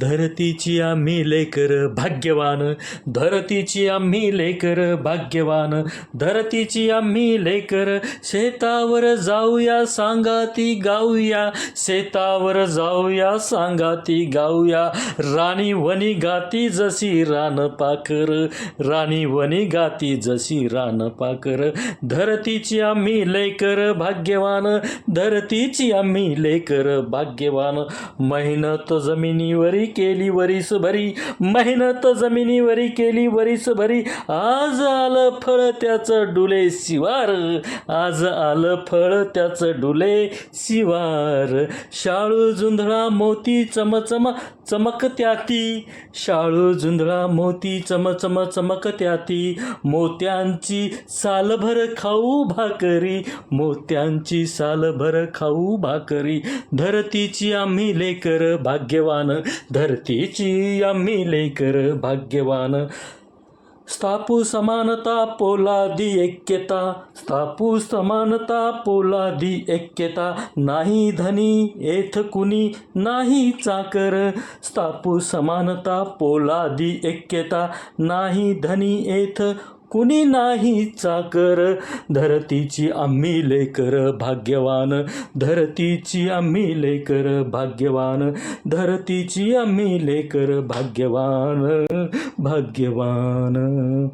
धरतीची आम्ही लेकर भाग्यवान धरतीची आम्ही लेकर भाग्यवान धरतीची आम्ही लेकर शेतावर जाऊया सांगा ती गाऊया शेतावर जाऊया सांगा ती गाऊया. राणी वनी गाती जशी रान पाखर राणी वनी गाती जशी रान पाखर धरतीची आम्ही लेकर भाग्यवान धरतीची आम्ही लेकर भाग्यवान. मेहनत जमिनीवरी केली वरीस भरी मेहनत जमिनीवरी केली वरीस भरी. आज आलं फळ त्याचं डुले शिवार आज आलं फळ त्याचं डुले शिवार. शाळू झुंधळा मोती चमचम चमकत्याती शाळू झुंधळा मोती चमचम चमकत्याती मोत्यांची सालभर खाऊ भाकरी मोत्यांची सालभर खाऊ भाकरी. धरतीची आम्ही लेकर भाग्यवान धरतीची आम्ही लेकर भाग्यवान. स्थापू समानता पोलादी ऐक्यता. स्थापू समानता पोलादी ऐक्यता. नाही धनी येथ कुणी नाही चाकर. स्थापू समानता पोलादी ऐक्यता. नाही धनी एथ कुणी नाही चाकर धरतीची आम्ही लेकर भाग्यवान. धरतीची आम्ही लेकर भाग्यवान. धरतीची आम्ही लेकर भाग्यवान. भाग्यवान.